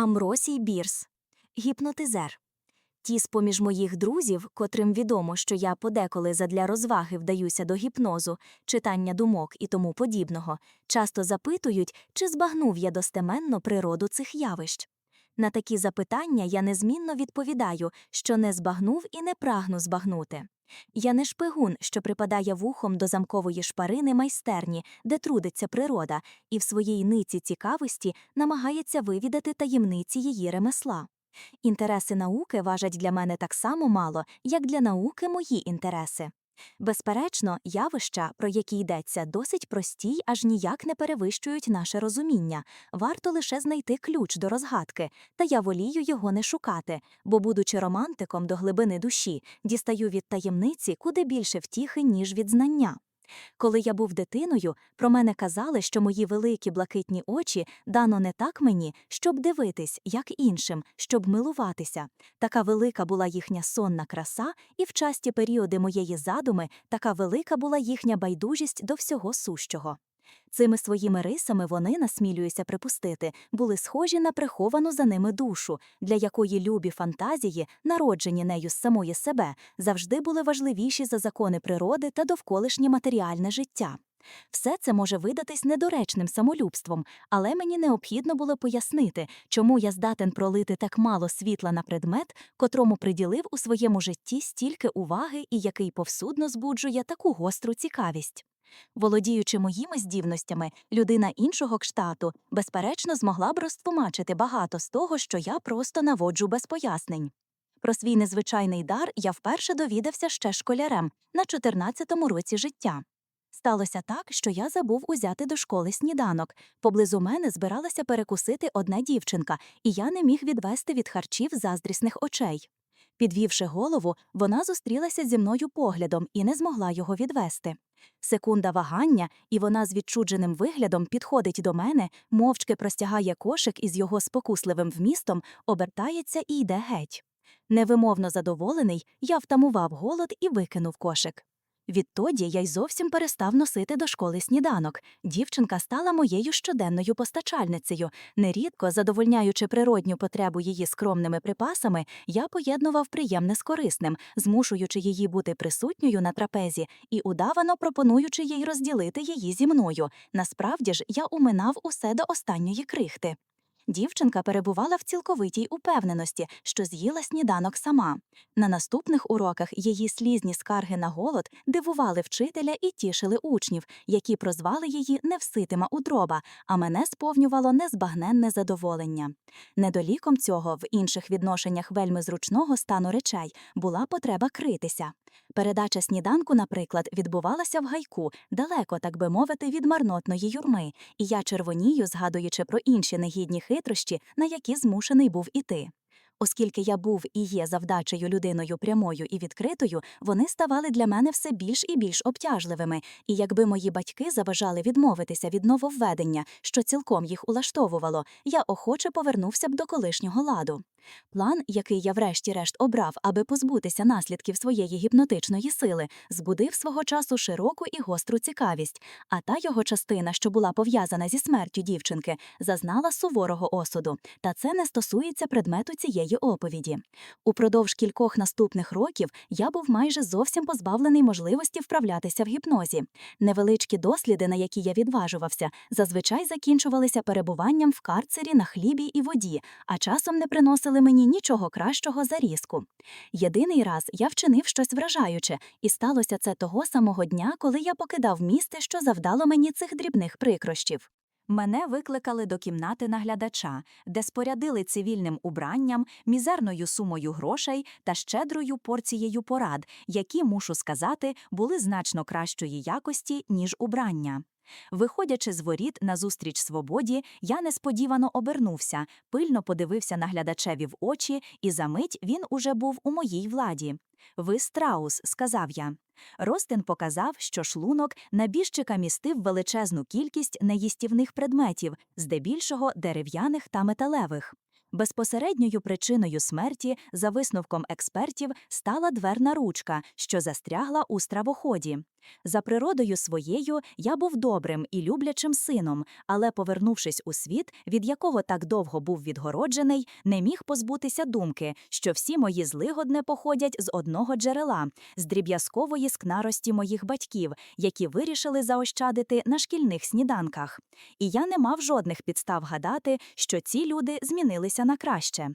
Амросій Бірс, гіпнотизер. Ті з-поміж моїх друзів, котрим відомо, що я подеколи задля розваги вдаюся до гіпнозу, читання думок і тому подібного, часто запитують, чи збагнув я достеменно природу цих явищ. На такі запитання я незмінно відповідаю, що не збагнув і не прагну збагнути. Я не шпигун, що припадає вухом до замкової шпарини майстерні, де трудиться природа, і в своїй ниці цікавості намагається вивідати таємниці її ремесла. Інтереси науки важать для мене так само мало, як для науки мої інтереси. Безперечно, явища, про які йдеться, досить прості, аж ніяк не перевищують наше розуміння. Варто лише знайти ключ до розгадки, та я волію його не шукати, бо, будучи романтиком до глибини душі, дістаю від таємниці куди більше втіхи, ніж від знання. Коли я був дитиною, про мене казали, що мої великі блакитні очі дано не так мені, щоб дивитись, як іншим, щоб милуватися. Така велика була їхня сонна краса, і в часті періоди моєї задуми така велика була їхня байдужість до всього сущого. Цими своїми рисами вони, насмілююся припустити, були схожі на приховану за ними душу, для якої любі фантазії, народжені нею з самої себе, завжди були важливіші за закони природи та довколишнє матеріальне життя. Все це може видатись недоречним самолюбством, але мені необхідно було пояснити, чому я здатен пролити так мало світла на предмет, котрому приділив у своєму житті стільки уваги і який повсюдно збуджує таку гостру цікавість. Володіючи моїми здібностями, людина іншого кштату, безперечно, змогла б розтлумачити багато з того, що я просто наводжу без пояснень. Про свій незвичайний дар я вперше довідався ще школярем на 14-му році життя. Сталося так, що я забув узяти до школи сніданок. Поблизу мене збиралася перекусити одна дівчинка, і я не міг відвести від харчів заздрісних очей. Підвівши голову, вона зустрілася зі мною поглядом і не змогла його відвести. Секунда вагання, і вона з відчудженим виглядом підходить до мене, мовчки простягає кошик із його спокусливим вмістом, обертається і йде геть. Невимовно задоволений, я втамував голод і викинув кошик. Відтоді я й зовсім перестав носити до школи сніданок. Дівчинка стала моєю щоденною постачальницею. Нерідко, задовольняючи природню потребу її скромними припасами, я поєднував приємне з корисним, змушуючи її бути присутньою на трапезі і удавано пропонуючи їй розділити її зі мною. Насправді ж я уминав усе до останньої крихти. Дівчинка перебувала в цілковитій упевненості, що з'їла сніданок сама. На наступних уроках її слізні скарги на голод дивували вчителя і тішили учнів, які прозвали її невситима удроба, а мене сповнювало незбагненне задоволення. Недоліком цього в інших відношеннях вельми зручного стану речей була потреба критися. Передача сніданку, наприклад, відбувалася в гайку, далеко, так би мовити, від марнотної юрми, і я червонію, згадуючи про інші негідні хитрощі, на які змушений був іти. Оскільки я був і є завдачею людиною прямою і відкритою, вони ставали для мене все більш і більш обтяжливими, і якби мої батьки заважали відмовитися від нововведення, що цілком їх улаштовувало, я охоче повернувся б до колишнього ладу. План, який я врешті-решт обрав, аби позбутися наслідків своєї гіпнотичної сили, збудив свого часу широку і гостру цікавість, а та його частина, що була пов'язана зі смертю дівчинки, зазнала суворого осуду, та це не стосується предмету цієї оповіді. Упродовж кількох наступних років я був майже зовсім позбавлений можливості вправлятися в гіпнозі. Невеличкі досліди, на які я відважувався, зазвичай закінчувалися перебуванням в карцері на хлібі і воді, а часом не приносили мені нічого кращого за різку. Єдиний раз я вчинив щось вражаюче, і сталося це того самого дня, коли я покидав місце, що завдало мені цих дрібних прикрощів. Мене викликали до кімнати наглядача, де спорядили цивільним убранням, мізерною сумою грошей та щедрою порцією порад, які, мушу сказати, були значно кращої якості, ніж убрання. Виходячи з воріт назустріч свободі, я несподівано обернувся, пильно подивився наглядачеві в очі, і за мить він уже був у моїй владі. Ви страус, сказав я. Ростин показав, що шлунок набіжчика містив величезну кількість неїстівних предметів, здебільшого дерев'яних та металевих. Безпосередньою причиною смерті, за висновком експертів, стала дверна ручка, що застрягла у стравоході. За природою своєю я був добрим і люблячим сином, але, повернувшись у світ, від якого так довго був відгороджений, не міг позбутися думки, що всі мої злигодне походять з одного джерела, з дріб'язкової скнарості моїх батьків, які вирішили заощадити на шкільних сніданках. І я не мав жодних підстав гадати, що ці люди змінилися на краще.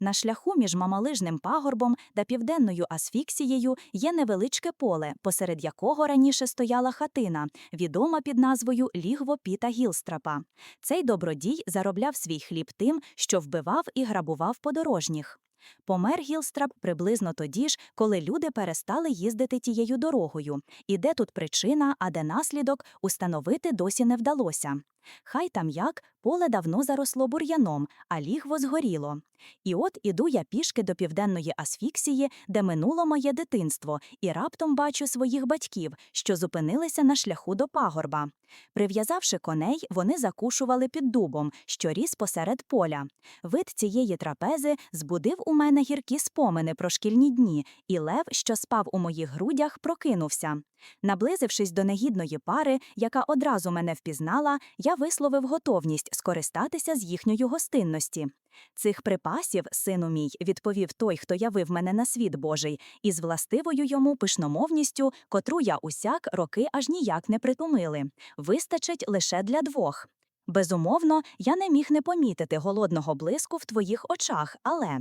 На шляху між мамалижним пагорбом та південною асфіксією є невеличке поле, посеред якого раніше стояла хатина, відома під назвою Лігво Піта Гілстрапа. Цей добродій заробляв свій хліб тим, що вбивав і грабував подорожніх. Помер Гілстрап приблизно тоді ж, коли люди перестали їздити тією дорогою. І де тут причина, а де наслідок, установити досі не вдалося. Хай там як, поле давно заросло бур'яном, а лігво згоріло. І от іду я пішки до південної асфіксії, де минуло моє дитинство, і раптом бачу своїх батьків, що зупинилися на шляху до пагорба. Прив'язавши коней, вони закушували під дубом, що ріс посеред поля. Вид цієї трапези збудив у мене гіркі спомини про шкільні дні, і лев, що спав у моїх грудях, прокинувся. Наблизившись до негідної пари, яка одразу мене впізнала, я висловив готовність скористатися з їхньої гостинності. Цих припасів, сину мій, відповів той, хто явив мене на світ Божий, із властивою йому пишномовністю, котру я усяк роки аж ніяк не притумили. Вистачить лише для двох. Безумовно, я не міг не помітити голодного блиску в твоїх очах, але.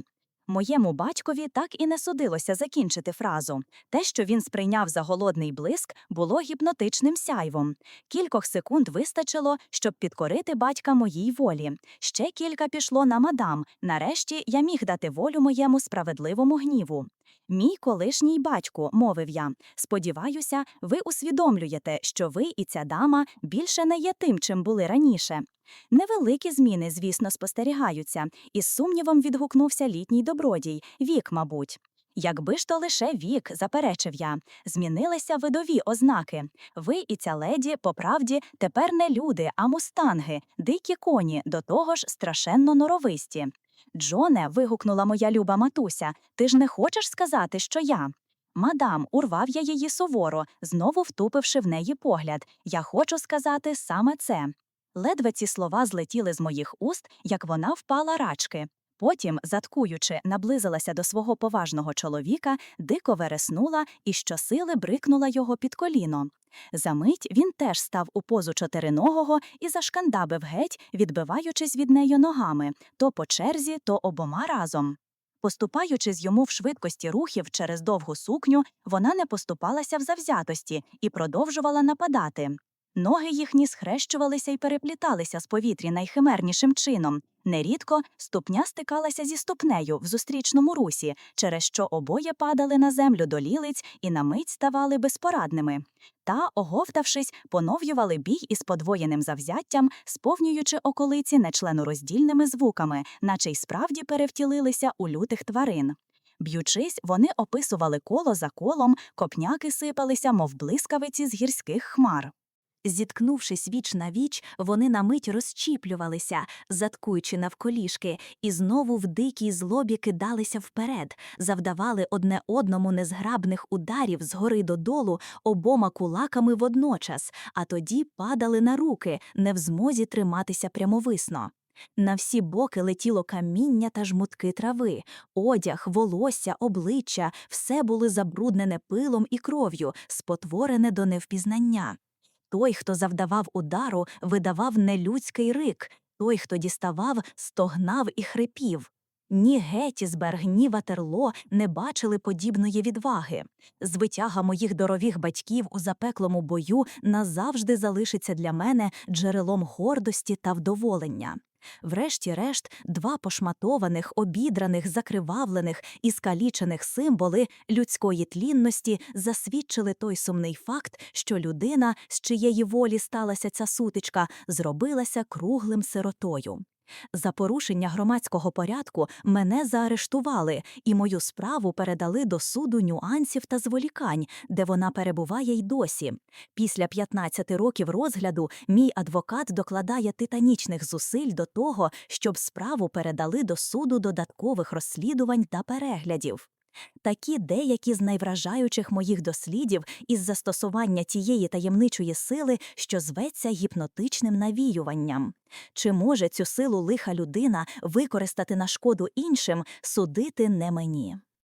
Моєму батькові так і не судилося закінчити фразу. Те, що він сприйняв за голодний блиск, було гіпнотичним сяйвом. Кількох секунд вистачило, щоб підкорити батька моїй волі. Ще кілька пішло на мадам. Нарешті я міг дати волю моєму справедливому гніву. Мій колишній батьку, мовив я, сподіваюся, ви усвідомлюєте, що ви і ця дама більше не є тим, чим були раніше. Невеликі зміни, звісно, спостерігаються, із сумнівом відгукнувся літній добродій, вік, мабуть. Якби ж то лише вік, заперечив я, змінилися видові ознаки. Ви і ця леді, по правді, тепер не люди, а мустанги, дикі коні, до того ж страшенно норовисті. Джоне, вигукнула моя люба матуся, ти ж не хочеш сказати, що я? Мадам, урвав я її суворо, знову втупивши в неї погляд. Я хочу сказати саме це. Ледве ці слова злетіли з моїх уст, як вона впала рачки. Потім, заткуючи, наблизилася до свого поважного чоловіка, дико вереснула і щосили брикнула його під коліно. Замить він теж став у позу чотириногого і зашкандабив геть, відбиваючись від неї ногами то по черзі, то обома разом. Поступаючись йому в швидкості рухів через довгу сукню, вона не поступалася в завзятості і продовжувала нападати. Ноги їхні схрещувалися і перепліталися з повітрі найхимернішим чином. Нерідко ступня стикалася зі ступнею в зустрічному русі, через що обоє падали на землю до лілиць і на мить ставали безпорадними. Та, оговтавшись, поновлювали бій із подвоєним завзяттям, сповнюючи околиці нечленороздільними звуками, наче й справді перевтілилися у лютих тварин. Б'ючись, вони описували коло за колом, копняки сипалися, мов блискавиці з гірських хмар. Зіткнувшись віч на віч, вони на мить розчіплювалися, заткуючи навколішки, і знову в дикій злобі кидалися вперед, завдавали одне одному незграбних ударів згори додолу обома кулаками водночас, а тоді падали на руки, не в змозі триматися прямовисно. На всі боки летіло каміння та жмутки трави, одяг, волосся, обличчя все було забруднене пилом і кров'ю, спотворене до невпізнання. Той, хто завдавав удару, видавав нелюдський рик, той, хто діставав, стогнав і хрипів. Ні Геттісберг, ні Ватерло не бачили подібної відваги. Звитяга моїх дорогих батьків у запеклому бою назавжди залишиться для мене джерелом гордості та вдоволення. Врешті-решт, два пошматованих, обідраних, закривавлених і скалічених символи людської тлінності засвідчили той сумний факт, що людина, з чиєї волі сталася ця сутичка, зробилася круглим сиротою. За порушення громадського порядку мене заарештували, і мою справу передали до суду нюансів та зволікань, де вона перебуває й досі. Після 15 років розгляду мій адвокат докладає титанічних зусиль до того, щоб справу передали до суду додаткових розслідувань та переглядів. Такі деякі з найвражаючих моїх дослідів із застосування тієї таємничої сили, що зветься гіпнотичним навіюванням. Чи може цю силу лиха людина використати на шкоду іншим, судити не мені.